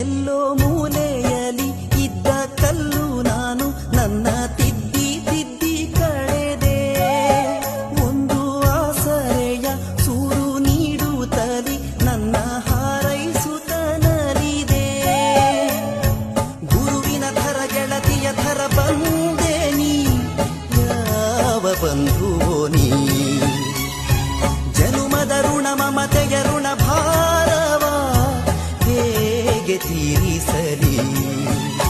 ಎಲ್ಲೋ ಮೂಲೆಯಲಿ ಇದ್ದ ಕಲ್ಲು ನಾನು ನನ್ನ ತಿದ್ದಿ ತಿದ್ದಿ ಕಳೆದೆ. ಒಂದು ಆಸರೆಯ ಸೂರು ನೀಡುತ್ತಲಿ ನನ್ನ ಹಾರೈಸುತ್ತನಲಿದೆ. ಗುರುವಿನ ಥರ ಗೆಳತಿಯ ಥರ ಬಂದೆ ನೀ, ಯಾವ ಬಂಧುವೋ ನೀ? بيتي سليم.